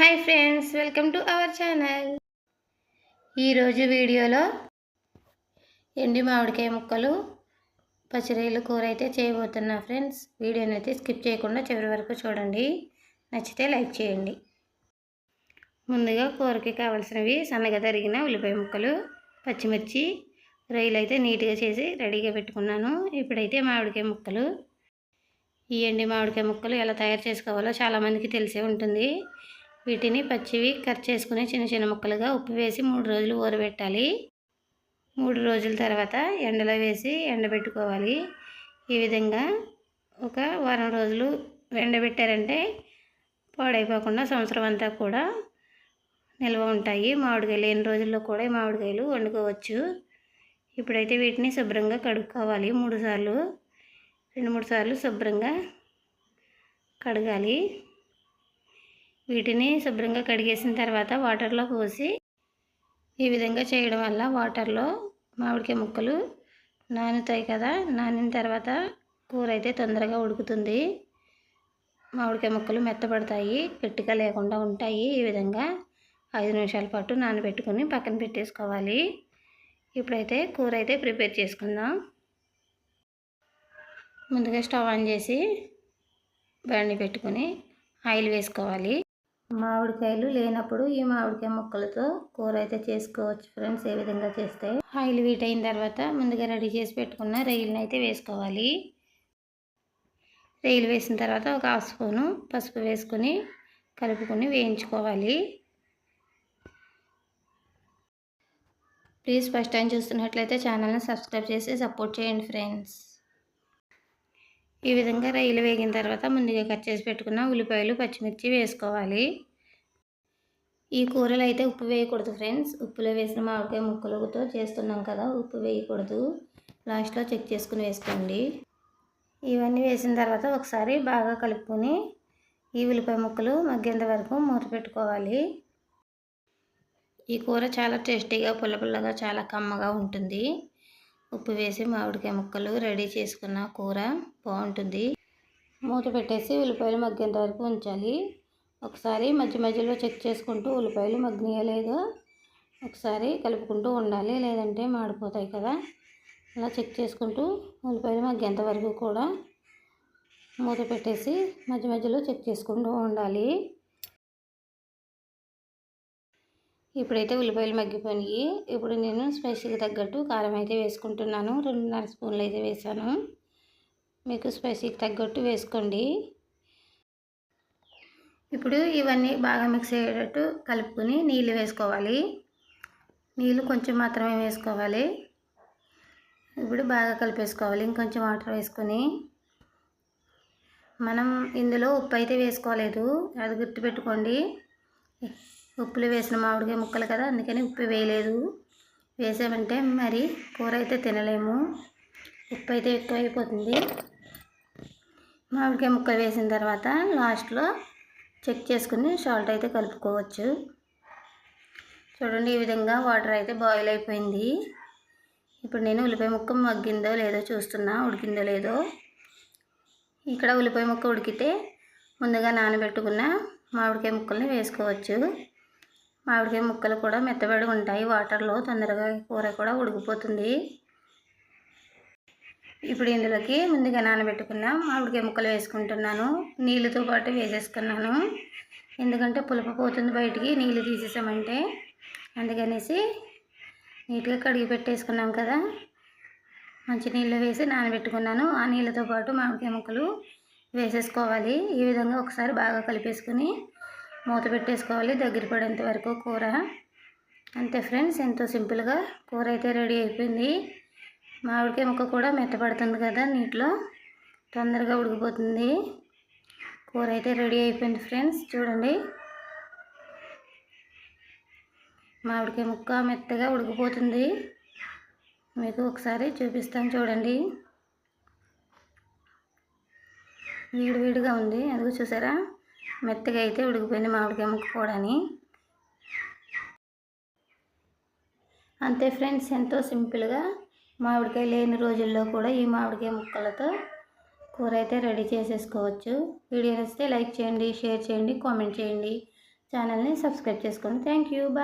Hi friends welcome to our channel. ఈరోజు వీడియోలో ఎండి మామిడికాయ ముక్కలు పచ్చిరొయ్యల కూర అయితే చేయబోతున్నా ఫ్రెండ్స్. వీడియోని అయితే స్కిప్ చేయకుండా చివరి వరకు చూడండి. నచ్చితే లైక్ చేయండి. ముందుగా కూరకి కావాల్సినవి సన్నగా తరిగిన ఉల్లిపాయ ముక్కలు పచ్చిమిర్చి రొయ్యలు అయితే నీట్గా చేసి రెడీగా పెట్టుకున్నాను. ఇప్పుడైతే మామిడికాయ ముక్కలు. ఈ ఎండి మామిడికాయ ముక్కలు ఎలా తయారు చేసుకోవాలో చాలామందికి తెలిసే ఉంటుంది. వీటిని పచ్చివి కట్ చేసుకుని చిన్న చిన్న ముక్కలుగా ఉప్పు వేసి మూడు రోజులు ఊరబెట్టాలి. మూడు రోజుల తర్వాత ఎండలో వేసి ఎండబెట్టుకోవాలి. ఈ విధంగా ఒక వారం రోజులు ఎండబెట్టారంటే పాడైపోకుండా సంవత్సరం అంతా కూడా నిల్వ ఉంటాయి. మామిడికాయలు ఎన్ని రోజుల్లో కూడా ఈ మామిడికాయలు వండుకోవచ్చు. ఇప్పుడైతే వీటిని శుభ్రంగా కడుక్కోవాలి. మూడు సార్లు రెండు మూడు సార్లు శుభ్రంగా కడగాలి. వీటిని శుభ్రంగా కడిగేసిన తర్వాత వాటర్లో పోసి ఈ విధంగా చేయడం వల్ల వాటర్లో మామిడికాయ ముక్కలు నానుతాయి కదా నానిన తర్వాత కూర అయితే తొందరగా ఉడుకుతుంది. మామిడికాయ ముక్కలు మెత్తపడతాయి గట్టిగా లేకుండా ఉంటాయి. ఈ విధంగా ఐదు నిమిషాల పాటు నానబెట్టుకొని పక్కన పెట్టేసుకోవాలి. ఇప్పుడైతే కూర అయితే ప్రిపేర్ చేసుకుందాం. ముందుగా స్టవ్ ఆన్ చేసి బండి పెట్టుకొని ఆయిల్ వేసుకోవాలి. మామిడికాయలు లేనప్పుడు ఈ మామిడికాయ ముక్కలతో కూర అయితే చేసుకోవచ్చు ఫ్రెండ్స్ ఏ విధంగా చేస్తే. ఆయిల్ వీట్ అయిన తర్వాత ముందుగా రెడీ చేసి పెట్టుకున్న రొయ్యలను అయితే వేసుకోవాలి. రొయ్యలు వేసిన తర్వాత ఒక హాఫ్ స్పూను పసుపు వేసుకొని కలుపుకొని వేయించుకోవాలి. ప్లీజ్ ఫస్ట్ టైం చూస్తున్నట్లయితే ఛానల్ని సబ్స్క్రైబ్ చేసి సపోర్ట్ చేయండి ఫ్రెండ్స్. ఈ విధంగా రైలు వేగిన తర్వాత ముందుగా కట్ చేసి పెట్టుకున్న ఉల్లిపాయలు పచ్చిమిర్చి వేసుకోవాలి. ఈ కూరలు అయితే ఉప్పు వేయకూడదు ఫ్రెండ్స్. ఉప్పులో వేసిన మామిడికాయ ముక్కలతో చేస్తున్నాం కదా ఉప్పు వేయకూడదు. లాస్ట్లో చెక్ చేసుకుని వేసుకోండి. ఇవన్నీ వేసిన తర్వాత ఒకసారి బాగా కలుపుకొని ఈ ఉల్లిపాయ ముక్కలు మగ్గేంత వరకు మూత పెట్టుకోవాలి. ఈ కూర చాలా టేస్టీగా పుల్ల పుల్లగా చాలా కమ్మగా ఉంటుంది. ఉప్పు వేసి మామిడికాయ ముక్కలు రెడీ చేసుకున్న కూర బాగుంటుంది. మూత పెట్టేసి ఉల్లిపాయలు మగ్గేంత వరకు ఉంచాలి. ఒకసారి మధ్య మధ్యలో చెక్ చేసుకుంటూ ఉల్లిపాయలు మగ్గినయలేదో. ఒకసారి కలుపుకుంటూ ఉండాలి లేదంటే మాడిపోతాయి కదా. అలా చెక్ చేసుకుంటూ ఉల్లిపాయలు మగ్గేంత వరకు కూడా మూత పెట్టేసి మధ్య మధ్యలో చెక్ చేసుకుంటూ ఉండాలి. ఇప్పుడైతే ఉల్లిపాయలు మగ్గిపోయినాయి. ఇప్పుడు నేను స్పైసీకి తగ్గట్టు కారం అయితే వేసుకుంటున్నాను. రెండున్నర స్పూన్లు అయితే వేసాను. మీకు స్పైసీకి తగ్గట్టు వేసుకోండి. ఇప్పుడు ఇవన్నీ బాగా మిక్స్ అయ్యేటట్టు కలుపుకొని నీళ్ళు వేసుకోవాలి. నీళ్ళు కొంచెం మాత్రమే వేసుకోవాలి. ఇప్పుడు బాగా కలిపేసుకోవాలి. ఇంకొంచెం వాటర్ వేసుకొని. మనం ఇందులో ఉప్పు అయితే వేసుకోలేదు. అది గుర్తుపెట్టుకోండి. ఉప్పులు వేసిన మామిడికాయ ముక్కలు కదా అందుకని ఉప్పు వేయలేదు. వేసామంటే మరి కూర అయితే తినలేము. ఉప్పు అయితే ఎక్కువ అయిపోతుంది మామిడికాయ ముక్కలు వేసిన తర్వాత లాస్ట్లో చెక్ చేసుకుని సాల్ట్ అయితే కలుపుకోవచ్చు. చూడండి ఈ విధంగా వాటర్ అయితే బాయిల్ అయిపోయింది. ఇప్పుడు నేను ఉల్లిపాయ ముక్క మగ్గిందో లేదో చూస్తున్నా ఉడికిందో లేదో. ఇక్కడ ఉల్లిపాయ ముక్క ఉడికితే ముందుగా నానబెట్టుకున్న మామిడికాయ ముక్కల్ని వేసుకోవచ్చు. మామిడికాయ ముక్కలు కూడా మెత్తబడి ఉంటాయి. వాటర్లో తొందరగా కూర కూడా ఉడికిపోతుంది. ఇప్పుడు ఇందులోకి ముందుగా నానబెట్టుకున్న మామిడికాయ ముక్కలు వేసుకుంటున్నాను. నీళ్ళతో పాటు వేసేసుకున్నాను. ఎందుకంటే పులుపు పోతుంది బయటికి నీళ్ళు తీసేసామంటే. అందుకనేసి నీట్గా కడిగి పెట్టేసుకున్నాం కదా. మంచి నీళ్ళు వేసి నానబెట్టుకున్నాను. ఆ నీళ్ళతో పాటు మామిడికాయ ముక్కలు వేసేసుకోవాలి. ఈ విధంగా ఒకసారి బాగా కలిపేసుకుని మూత పెట్టేసుకోవాలి. దగ్గర పడేంత వరకు కూర. అంతే ఫ్రెండ్స్ ఎంతో సింపుల్గా కూర అయితే రెడీ అయిపోయింది. మామిడికాయ ముక్క కూడా మెత్తపడుతుంది కదా నీటిలో. తొందరగా ఉడికిపోతుంది. కూర అయితే రెడీ అయిపోయింది ఫ్రెండ్స్ చూడండి. మామిడికాయ ముక్క మెత్తగా ఉడికిపోతుంది. మీకు ఒకసారి చూపిస్తాను చూడండి. వేడి వేడిగా ఉంది. అదిగో చూసారా? మెత్తగా అయితే ఉడికిపోయింది మామిడికాయ ముక్క కూడాని. అంతే ఫ్రెండ్స్ ఎంతో సింపుల్గా మామిడికాయ లేని రోజుల్లో కూడా ఈ మామిడికాయ ముక్కలతో కూర అయితే రెడీ చేసేసుకోవచ్చు. వీడియో నచ్చితే లైక్ చేయండి షేర్ చేయండి కామెంట్ చేయండి. ఛానల్ని సబ్స్క్రైబ్ చేసుకోండి థ్యాంక్ యూ బాయ్.